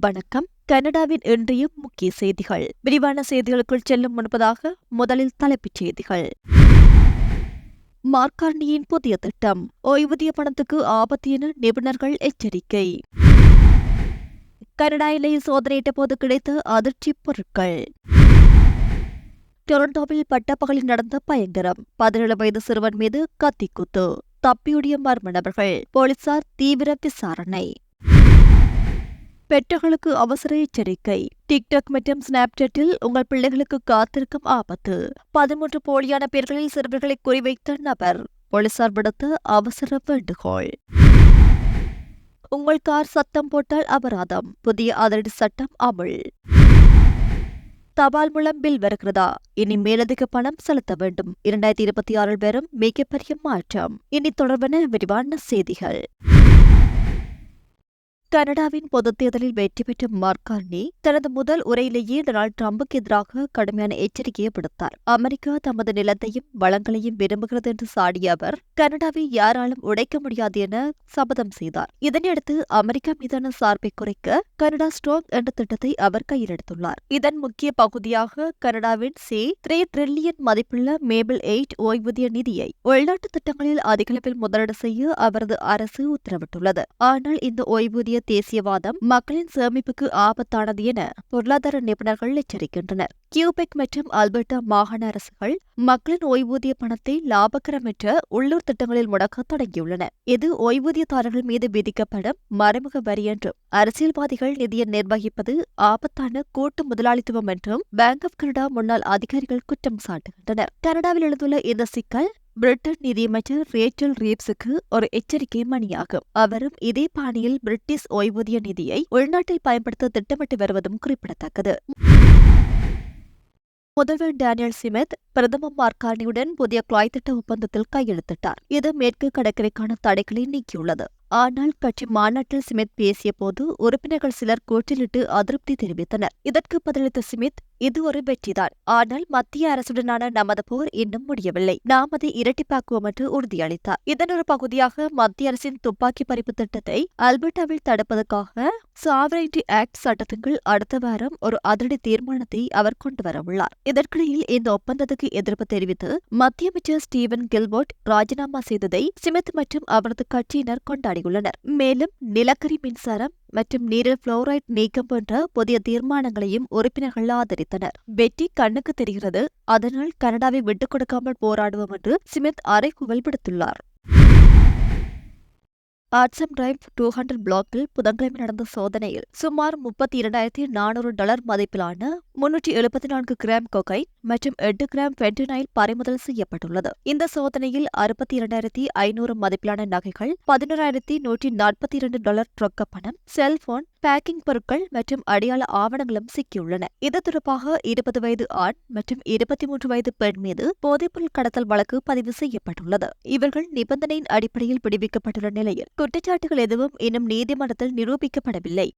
வணக்கம். கனடாவின் இன்றைய முக்கிய செய்திகள். விரிவான செய்திகளுக்குள் செல்லும் முன்பதாக முதலில் தலைப்புச் செய்திகள். மார்க்கார்னியின் புதிய திட்டம். ஓய்வூதிய பணத்துக்கு ஆபத்து என நிபுணர்கள் எச்சரிக்கை. கனடா எல்லையை சோதனையிட்ட போது கிடைத்த அதிர்ச்சி பொருட்கள். டொரண்டோவில் பட்டப்பகலில் நடந்த பயங்கரம். பதினேழு வயது சிறுவன் மீது கத்திக்குத்து. தப்பியுடைய மர்ம நபர்கள். போலீசார் தீவிர விசாரணை. பெற்றோர்களுக்கு அவசர எச்சரிக்கை. டிக்டாக் மற்றும் ஸ்னாப்சாட்டில் உங்கள் பிள்ளைகளுக்கு காத்திருக்கும் ஆபத்து. பதிமூன்று போலியான பெயர்களில் சிறுவர்களை குறிவைத்த நபர். போலீசார் விடுத்த அவசர வேண்டுகோள். உங்கள் கார் சத்தம் போட்டால் அபராதம். புதிய அதிரடி சட்டம் அமுல். தபால் மூலம் பில் வருகிறதா? இனி மேலதிக பணம் செலுத்த வேண்டும். இரண்டாயிரத்தி இருபத்தி ஆறில் வரும் மிகப்பெரிய மாற்றம். இனி தொடர்பான விரிவான செய்திகள். கனடாவின் பொதுத் தேர்தலில் வெற்றி பெற்ற மார்கார்னி தனது முதல் உரையிலேயே டொனால்டு டிரம்புக்கு எதிராக கடுமையான எச்சரிக்கையை விடுத்தார். அமெரிக்கா தமது நிலத்தையும் வளங்களையும் விரும்புகிறது என்று சாடிய அவர் கனடாவை யாராலும் உடைக்க முடியாது என சபதம் செய்தார். இதனையடுத்து அமெரிக்கா மீதான சார்பை குறைக்க கனடா ஸ்ட்ராங் என்ற திட்டத்தை அவர் கையிலெடுத்துள்ளார் இதன் முக்கிய பகுதியாக கனடாவின் சி த்ரீ ட்ரில்லியன் மதிப்புள்ள மேபிள் எயிட் ஓய்வூதிய நிதியை உள்நாட்டு திட்டங்களில் அதிகளவில் முதலீடு செய்ய அவரது அரசு உத்தரவிட்டுள்ளது. ஆனால் இந்த ஓய்வூதிய தேசியவாதம் மக்களின் சேமிப்புக்கு ஆபத்தானது என பொருளாதார நிபுணர்கள் எச்சரிக்கின்றனர். கியூபெக் மற்றும் அல்பர்டா மாகாண அரசுகள் மக்களின் ஓய்வூதிய பணத்தை லாபகரமற்ற உள்ளூர் திட்டங்களில் முடக்க தொடங்கியுள்ளன. இது ஓய்வூதியதாரர்கள் மீது விதிக்கப்படும் மறைமுக வரி என்றும் அரசியல்வாதிகள் நிதியை நிர்வகிப்பது ஆபத்தான கூட்டு முதலாளித்துவம் என்றும் பேங்க் ஆப் கனடா முன்னாள் அதிகாரிகள் குற்றம் சாட்டுகின்றனர். கனடாவில் எழுந்துள்ள இந்த சிக்கல் பிரிட்டன் நிதியமைச்சர் ரேச்சல் ரீப்ஸுக்கு ஒரு எச்சரிக்கை மணியாகும். அவரும் இதே பாணியில் பிரிட்டிஷ் ஓய்வூதிய நிதியை உள்நாட்டில் பயன்படுத்த திட்டமிட்டு வருவதும் குறிப்பிடத்தக்கது. முதல்வர் டேனியல் சிமெத் பிரதமர் மார்கானியுடன் புதிய குழாய் திட்ட ஒப்பந்தத்தில் கையெழுத்திட்டார். இது மேற்கு கடற்கரைக்கான தடைகளை நீக்கியுள்ளது. ஆனால் கட்சி மாநாட்டில் சிமித் பேசிய போது உறுப்பினர்கள் சிலர் கூட்டிலிட்டு அதிருப்தி தெரிவித்தனர். இதற்கு பதிலளித்த சிமித் இது ஒரு வெற்றிதான். ஆனால் மத்திய அரசுடனான நமது போர் இன்னும் முடியவில்லை. நாம் அதை இரட்டிப்பாக்குவோம் என்று உறுதியளித்தார். இதன் ஒரு பகுதியாக மத்திய அரசின் துப்பாக்கி பறிப்பு திட்டத்தை அல்பர்டாவில் தடுப்பதற்காக சாவரைட்டி ஆக்ட் சட்டத்தின் அடுத்த வாரம் ஒரு அதிரடி தீர்மானத்தை அவர் கொண்டு வரவுள்ளார் இதற்கிடையில் இந்த ஒப்பந்தத்துக்கு எதிர்ப்பு தெரிவித்து மத்திய அமைச்சர் ஸ்டீவன் கில்போர்ட் ராஜினாமா செய்ததை சிமித் மற்றும் அவரது கட்சியினர் கொண்டாடி கொண்டாடியுள்ளனர் மேலும் நிலக்கரி மின்சாரம் மற்றும் நீரில் புளோரைட் நீக்கம் போன்ற புதிய தீர்மானங்களையும் உறுப்பினர்கள் ஆதரித்தனர். வெற்றி கண்ணுக்கு தெரிகிறது. அதனால் கனடாவை விட்டுக் கொடுக்காமல் போராடுவோம் என்று சிமித் அறை புகழ்படுத்துள்ளார் ஆட்சம் டிரைவ் டூ ஹண்ட்ரட் பிளாக்கில் புதன்கிழமை நடந்த சோதனையில் சுமார் முப்பத்தி இரண்டாயிரத்தி நானூறு டாலர் மதிப்பிலான முன்னூற்றி எழுபத்தி நான்கு கிராம் கொகைன் மற்றும் எட்டு கிராம் பென்டினைல் பறிமுதல் செய்யப்பட்டுள்ளது. இந்த சோதனையில் அறுபத்தி இரண்டாயிரத்தி ஐநூறு மதிப்பிலான நகைகள் பதினோராயிரத்தி நூற்றி நாற்பத்தி இரண்டு டாலர் ரொக்க பணம் செல்போன் பேக்கிங் பொருட்கள் மற்றும் அடையாள ஆவணங்களும் சிக்கியுள்ளன. இது தொடர்பாக இருபது வயது ஆண் மற்றும் இருபத்தி மூன்று வயது பெண் மீது போதைப்பொருள் கடத்தல் வழக்கு பதிவு செய்யப்பட்டுள்ளது. இவர்கள் நிபந்தனையின் அடிப்படையில் விடுவிக்கப்பட்டுள்ள நிலையில் குற்றச்சாட்டுகள் எதுவும் இன்னும் நீதிமன்றத்தில் நிரூபிக்கப்படவில்லை.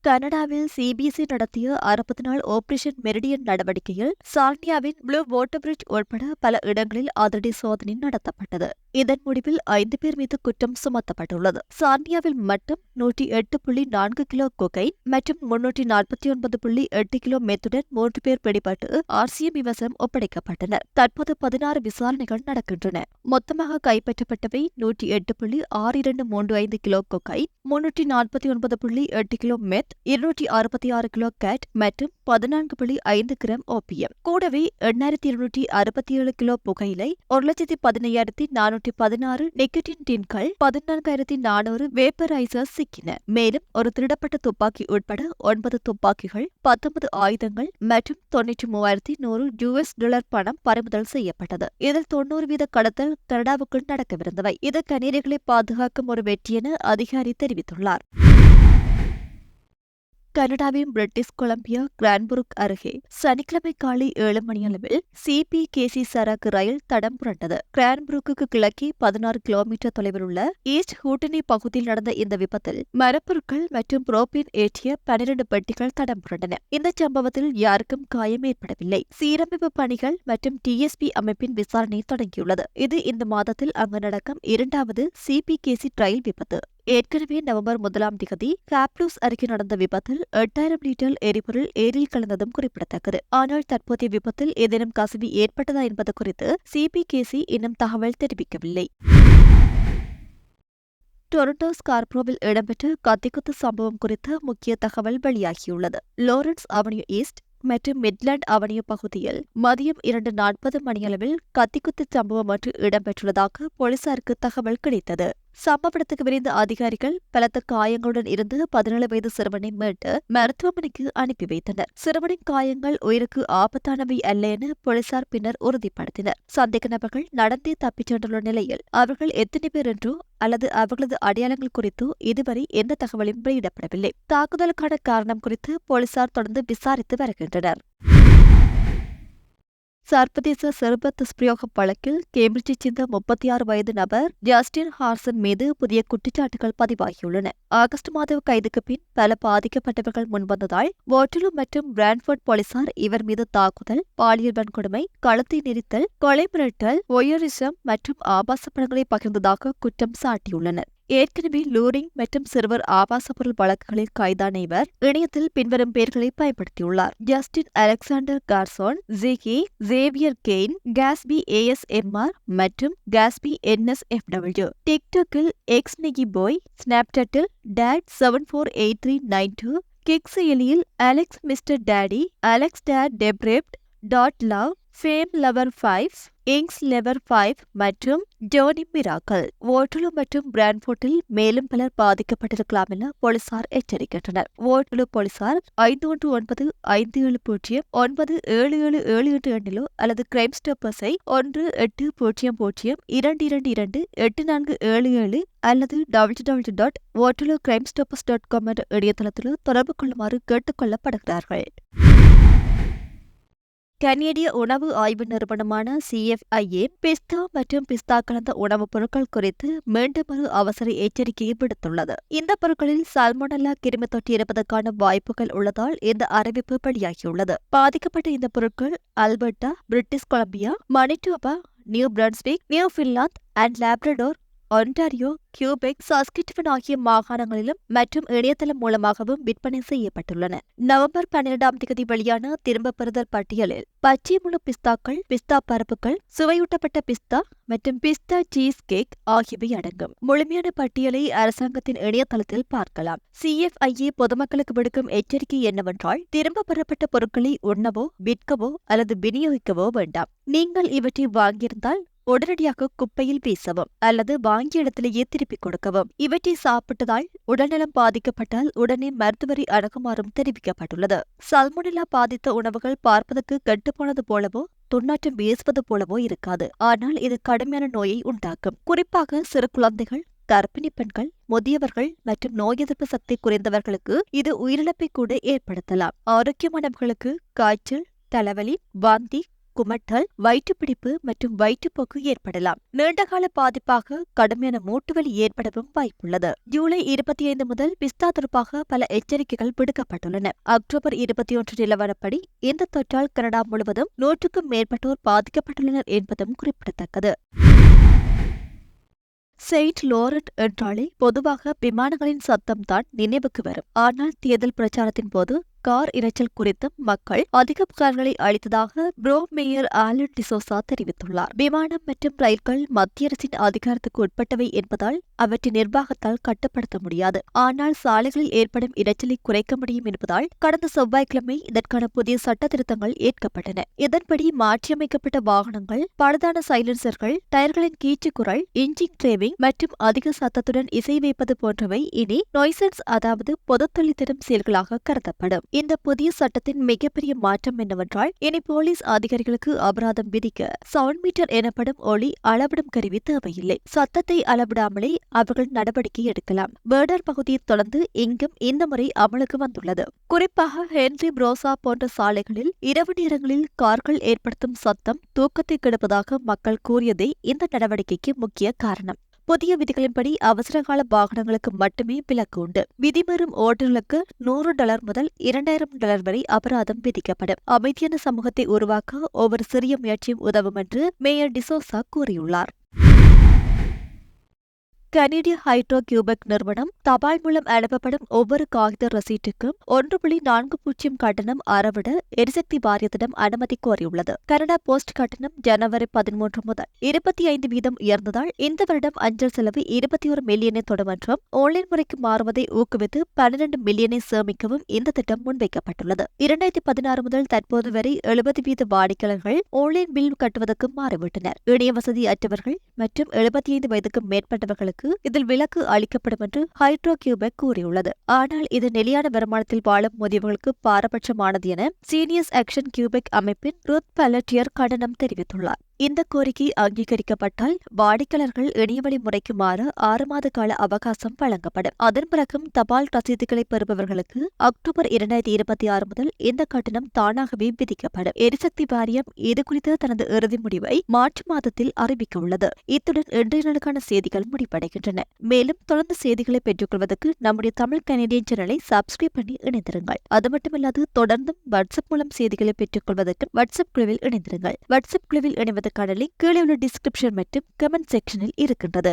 கனடாவில் சிபிசி நடத்திய அறுபது நாள் ஆபரேஷன் மெரிடியன் நடவடிக்கையில் சார்னியாவின் ப்ளூ வாட்டர் பிரிட்ஜ் உட்பட பல இடங்களில் அதிரடி சோதனை நடத்தப்பட்டது. இதன் முடிவில் ஐந்து பேர் மீது குற்றம் சுமத்தப்பட்டுள்ளது. சார்னியாவில் மட்டும் நூற்றி எட்டு புள்ளி நான்கு கிலோ கொகைன் மற்றும் முன்னூற்றி நாற்பத்தி ஒன்பது புள்ளி எட்டு கிலோ மெத்துடன் மூன்று பேர் பிடிபட்டு ஆர்சிஎம் விவசம் ஒப்படைக்கப்பட்டனர் தற்போது பதினாறு விசாரணைகள் நடக்கின்றன. மொத்தமாக கைப்பற்றப்பட்டவை நூற்றி எட்டு புள்ளி ஆறு இரண்டு மூன்று ஐந்து கிலோ கொகைன் முன்னூற்றி நாற்பத்தி ஒன்பது புள்ளி எட்டு கிலோ மெத் இருநூற்றி அறுபத்தி ஆறு கிலோ கேட் மற்றும் பதினான்கு புள்ளி ஐந்து கிராம் ஓபியம். கூடவே எண்ணாயிரத்தி இருநூற்றி அறுபத்தி ஏழு கிலோ புகையிலை ஒரு லட்சத்தி பதினையாயிரத்தி நானூற்றி பதினாறு நிக்கட்டின் டின்கள் பதினான்காயிரத்தி நானூறு வேப்பரைசர் சிக்கின. மேலும் ஒரு திருடப்பட்ட துப்பாக்கி உட்பட ஒன்பது துப்பாக்கிகள் பத்தொன்பது ஆயுதங்கள் மற்றும் தொன்னூற்றி மூவாயிரத்தி நூறு யூஎஸ் டாலர் பணம் பறிமுதல் செய்யப்பட்டது. இதில் தொன்னூறு வீத கடத்தல் கனடாவுக்குள் நடக்கவிருந்தவை. இது கனேடியர்களை பாதுகாக்கும் ஒரு வெற்றி என அதிகாரி தெரிவித்துள்ளார். கனடாவின் பிரிட்டிஷ் கொலம்பியா கிரான்புருக் அருகே சனிக்கிழமை காலை ஏழு மணியளவில் சிபி கேசி சரக்கு ரயில் தடம் புரண்டது கிரான்புருக்கு கிழக்கே பதினாறு கிலோமீட்டர் தொலைவில் உள்ள ஈஸ்ட் ஹூட்டனி பகுதியில் நடந்த இந்த விபத்தில் மரப்பொருட்கள் மற்றும் புரோபின் ஏற்றிய பனிரெண்டு பெட்டிகள் தடம் புரண்டன இந்த சம்பவத்தில் யாருக்கும் காயம் ஏற்படவில்லை. சீரமைப்பு பணிகள் மற்றும் டிஎஸ்பி அமைப்பின் விசாரணை தொடங்கியுள்ளது. இது இந்த மாதத்தில் அங்கு நடக்கும் இரண்டாவது சிபி கேசி ரயில் விபத்து. ஏற்கனவே நவம்பர் முதலாம் திகதி காப்லூஸ் அருகே நடந்த விபத்தில் எட்டாயிரம் லிட்டர் எரிபொருள் ஏரில் கலந்ததும் குறிப்பிடத்தக்கது. ஆனால் தற்போதைய விபத்தில் ஏதேனும் கசிவு ஏற்பட்டதா என்பது குறித்து சிபிகேசி இன்னும் தகவல் தெரிவிக்கவில்லை. டொரண்டோ ஸ்கார்ப்ரோவில் இடம்பெற்ற கத்திக்குத்து சம்பவம் குறித்த முக்கிய தகவல் வெளியாகியுள்ளது. லாரன்ஸ் அவென்யூ ஈஸ்ட் மற்றும் மிட்லாண்ட் அவென்யூ பகுதியில் மதியம் இரண்டு நாற்பது மணியளவில் கத்திக்குத்து சம்பவம் ஒன்று இடம்பெற்றுள்ளதாக போலீசாருக்கு தகவல் கிடைத்தது. சம்பவத்துக்கு விரைந்த அதிகாரிகள் பலத்த காயங்களுடன் இருந்து பதினேழு வயது சிறுவனை மீட்டு மருத்துவமனைக்கு அனுப்பி வைத்தனர். சிறுவனின் காயங்கள் உயிருக்கு ஆபத்தானவை அல்ல என போலீசார் பின்னர் உறுதிப்படுத்தினர். சந்தேக நபர்கள் நடந்தே தப்பிச் சென்றுள்ள நிலையில் அவர்கள் எத்தனை பேர் என்றோ அல்லது அவர்களது அடையாளங்கள் குறித்தோ இதுவரை எந்த தகவலும் வெளியிடப்படவில்லை. தாக்குதலுக்கான காரணம் குறித்து போலீசார் தொடர்ந்து விசாரித்து வருகின்றனர். சர்வதேச சிறுப துஷ்பிரயோக வழக்கில் கேம்பிரிட்ஜை சேர்ந்த முப்பத்தி ஆறு வயது நபர் ஜஸ்டின் ஹார்சன் மீது புதிய குற்றச்சாட்டுகள் பதிவாகியுள்ளன. ஆகஸ்ட் மாத கைதுக்கு பின் பல பாதிக்கப்பட்டவர்கள் முன்வந்ததால் வாட்டலூ மற்றும் பிராண்ட்ஃபோர்ட் போலீசார் இவர் மீது தாக்குதல் பாலியல் வன்கொடுமை களத்தை நெரித்தல் கொலை மிரட்டல் ஒயரிசம் மற்றும் ஆபாச படங்களை பகிர்ந்ததாக குற்றம் சாட்டியுள்ளனர். ஏற்கனவே லூரிங் மற்றும் சிறுவர் ஆபாச பொருள் வழக்குகளில் கைதான இவர் இணையத்தில் பின்வரும் பெயர்களை பயன்படுத்தியுள்ளார். Justin Alexander Carson Gigi Javier gain காஸ்பி ASMR மற்றும் காஸ்பி என்எஸ் எஃப் டபிள்யூ டிக்டாக்கில் எக்ஸ் நிகி போய் ஸ்னாப்சாட்டில் date seven four eight three nine two Kik செயலியில் Alex mister daddy Alex date டெப்ரெப்ட் dot love fame lever five இங்ஸ் lever five மற்றும் Tony Miracle Ottawa மற்றும் பிராண்ட்ஃபோர்ட்டில் மேலும் பலர் பாதிக்கப்பட்டிருக்கலாம் என போலீசார் எச்சரிக்கின்றனர். ஓட்டலு போலீசார் ஐந்து ஒன்று ஒன்பது ஐந்து ஏழு பூஜ்ஜியம் ஒன்பது ஏழு ஏழு ஏழு எட்டு எண்ணிலோ அல்லது கிரைம் ஸ்டாப்பர்ஸை ஒன்று எட்டு பூஜ்ஜியம் பூஜ்ஜியம் இரண்டு இரண்டு இரண்டு எட்டு நான்கு ஏழு ஏழு அல்லது W W dot Ottawa crime stoppers dot com என்ற இணையதளத்திலோ தொடர்பு கொள்ளுமாறு கேட்டுக்கொள்ளப்படுகிறார்கள் கனேடிய உணவு ஆய்வு நிறுவனமான சிஎஃப்ஐஏ பிஸ்தா மற்றும் பிஸ்தா கலந்த உணவுப் பொருட்கள் குறித்து மீண்டும் ஒரு அவசர எச்சரிக்கையை விடுத்துள்ளது. இந்த பொருட்களில் சல்மோனல்லா கிருமி தொற்று இருப்பதற்கான வாய்ப்புகள் உள்ளதால் இந்த அறிவிப்பு வெளியாகியுள்ளது. பாதிக்கப்பட்ட இந்த பொருட்கள் Alberta British Columbia Manitoba New Brunswick Newfoundland and Labrador Ontario Quebec Saskatchewan ஆகிய மாகாணங்களிலும் மற்றும் இணையதளம் மூலமாகவும் விற்பனை செய்யப்பட்டுள்ளன. நவம்பர் பன்னிரெண்டாம் தேதி வெளியான திரும்ப பெறுதல் பட்டியலில் பச்சை முழு பிஸ்தாக்கள் பிஸ்தா பருப்புகள் சுவையூட்டப்பட்ட பிஸ்தா மற்றும் பிஸ்தா சீஸ் கேக் ஆகியவை அடங்கும். முழுமையான பட்டியலை அரசாங்கத்தின் இணையதளத்தில் பார்க்கலாம். சிஎஃப்ஐஏ பொதுமக்களுக்கு விடுக்கும் எச்சரிக்கை என்னவென்றால் திரும்ப பெறப்பட்ட பொருட்களை உண்ணவோ விற்கவோ அல்லது விநியோகிக்கவோ வேண்டாம். நீங்கள் இவற்றை வாங்கியிருந்தால் உடனடியாக குப்பையில் வீசவும் அல்லது வாங்கிய இடத்திலேயே திருப்பிக் கொடுக்கவும். இவற்றை சாப்பிட்டதால் உடல்நலம் பாதிக்கப்பட்டால் உடனே மருத்துவரை அணுகுமாறும் தெரிவிக்கப்பட்டுள்ளது. சல்முனிலா பாதித்த உணவுகள் பார்ப்பதற்கு கெட்டுப்போனது போலவோ துர்நாற்றம் வீசுவது போலவோ இருக்காது. ஆனால் இது கடுமையான நோயை உண்டாக்கும். குறிப்பாக சிறு குழந்தைகள் கர்ப்பிணி பெண்கள் முதியவர்கள் மற்றும் நோய் எதிர்ப்பு சக்தி குறைந்தவர்களுக்கு இது உயிரிழப்பை கூட ஏற்படுத்தலாம். ஆரோக்கியமானவர்களுக்கு காய்ச்சல் தலைவலி வாந்தி குமட்டல் வயிற்றுப்பிடிப்பு மற்றும் வயிற்றுப்போக்கு ஏற்படலாம். நீண்டகால பாதிப்பாக கடுமையான மூட்டுவலி ஏற்படவும் வாய்ப்புள்ளது. ஜூலை இருபத்தி ஐந்து முதல் பிஸ்தா தொடர்பாக பல எச்சரிக்கைகள் விடுக்கப்பட்டுள்ளன. அக்டோபர் இருபத்தி ஒன்று நிலவரப்படி இந்த தொற்றால் கனடா முழுவதும் நூற்றுக்கும் மேற்பட்டோர் பாதிக்கப்பட்டுள்ளனர் என்பதும் குறிப்பிடத்தக்கது. செயின்ட் லோரட் என்றாலே பொதுவாக விமானங்களின் சத்தம் தான் நினைவுக்கு வரும். ஆனால் தேர்தல் பிரச்சாரத்தின் போது கார் இரைச்சல் குறித்தும் மக்கள் அதிக புகார்களை அளித்ததாக ப்ரோ மேயர் ஆலன் டிசோசா தெரிவித்துள்ளார். விமானம் மற்றும் ரயில்கள் மத்திய அரசின் அதிகாரத்துக்கு உட்பட்டவை என்பதால் அவற்றின் நிர்வாகத்தால் கட்டுப்படுத்த முடியாது. ஆனால் சாலைகளில் ஏற்படும் இரைச்சலை குறைக்க முடியும் என்பதால் கடந்த செவ்வாய்க்கிழமை இதற்கான புதிய சட்ட திருத்தங்கள் ஏற்கப்பட்டன. இதன்படி மாற்றியமைக்கப்பட்ட வாகனங்கள் பழுதான சைலன்சர்கள் டயர்களின் கீச்சு குரல் இன்ஜின் டிரைவிங் மற்றும் அதிக சத்தத்துடன் இசை வைப்பது போன்றவை இனி நொய்சன்ஸ் அதாவது பொதுத்தொழில்திறம் செயல்களாக கருதப்படும். இந்த புதிய சட்டத்தின் மிகப்பெரிய மாற்றம் என்னவென்றால் இனி போலீஸ் அதிகாரிகளுக்கு அபராதம் விதிக்க சவுண்ட் மீட்டர் எனப்படும் ஒளி அளவிடும் கருவி தேவையில்லை. சத்தத்தை அளவிடாமலே அவர்கள் நடவடிக்கை எடுக்கலாம். பேர்டர் பகுதியை தொடர்ந்து இங்கும் இந்த முறை அமலுக்கு வந்துள்ளது. குறிப்பாக ஹென்ரி புரோசா போன்ற சாலைகளில் இரவு நேரங்களில் கார்கள் ஏற்படுத்தும் சத்தம் தூக்கத்தை கெடுப்பதாக மக்கள் கூறியதே இந்த நடவடிக்கைக்கு முக்கிய காரணம். புதிய விதிகளின்படி அவசரகால வாகனங்களுக்கு மட்டுமே விலக்கு உண்டு. விதிமீறும் ஓட்டுநர்களுக்கு நூறு டாலர் முதல் இரண்டாயிரம் டாலர் வரை அபராதம் விதிக்கப்படும். அமைதியான சமூகத்தை உருவாக்க ஒவ்வொரு சிறிய முயற்சியும் உதவும் என்று மேயர் டிசோசா கூறியுள்ளார். கனேடிய ஹைட்ரோ கியூபெக் நிறுவனம் தபால் மூலம் அனுப்பப்படும் ஒவ்வொரு காகித ரசீட்டுக்கும் ஒன்று புள்ளி நான்கு பூஜ்ஜியம் கட்டணம் அறவிட எரிசக்தி வாரியத்திடம் அனுமதி கோரியுள்ளது. கனடா போஸ்ட் கட்டணம் ஜனவரி பதிமூன்று முதல் இருபத்தி ஐந்து வீதம் உயர்ந்ததால் இந்த வருடம் அஞ்சல் செலவு இருபத்தி ஒரு மில்லியனை தொடும் என்றும் ஆன்லைன் முறைக்கு மாறுவதை ஊக்குவித்து பன்னிரண்டு மில்லியனை சேமிக்கவும் இந்த திட்டம் முன்வைக்கப்பட்டுள்ளது. இரண்டாயிரத்தி பதினாறு முதல் தற்போது வரை எழுபது வீத வாடிக்கையாளர்கள் ஆன்லைன் பில் கட்டுவதற்கு மாறிவிட்டனர். இணைய வசதி அற்றவர்கள் மற்றும் எழுபத்தி ஐந்து வயதுக்கு மேற்பட்டவர்களுக்கு இதில் விலக்கு அளிக்கப்படும் என்று ஹைட்ரோ கியூபெக் கூறியுள்ளது. ஆனால் இது நிலையான வருமானத்தில் வாழும் முதியவர்களுக்கு பாரபட்சமானது என சீனியர்ஸ் ஆக்ஷன் கியூபெக் அமைப்பின் ருத் பலட்டியர் கண்டனம் தெரிவித்துள்ளார். இந்த கோரிக்கை அங்கீகரிக்கப்பட்டால் வாடிக்கையாளர்கள் இணையவழி முறைக்குமாறு ஆறு மாத கால அவகாசம் வழங்கப்படும். அதன் பிறகும் தபால் ரசீதுகளை பெறுபவர்களுக்கு அக்டோபர் இரண்டாயிரத்தி இருபத்தி ஆறு முதல் இந்த கட்டணம் தானாகவே விதிக்கப்படும். எரிசக்தி வாரியம் இதுகுறித்து தனது இறுதி முடிவை மார்ச் மாதத்தில் அறிவிக்க உள்ளது இத்துடன் இன்றைய நாளுக்கான செய்திகள் முடிவடைகின்றன. மேலும் தொடர்ந்து செய்திகளை பெற்றுக்கொள்வதற்கு நம்முடைய தமிழ் கனேடியன் சேனலை சப்ஸ்கிரைப் பண்ணி இணைந்திருங்கள். அது மட்டுமல்லாது தொடர்ந்தும் வாட்ஸ்அப் மூலம் செய்திகளை பெற்றுக்கொள்வதற்கு வாட்ஸ்அப் குழுவில் இணைந்திருங்கள். வாட்ஸ்அப் குழுவில் இணைவதற்கான லிங்க் கீழே உள்ள டிஸ்கிரிப்ஷன் மற்றும் கமெண்ட் செக்ஷனில் இருக்கின்றது.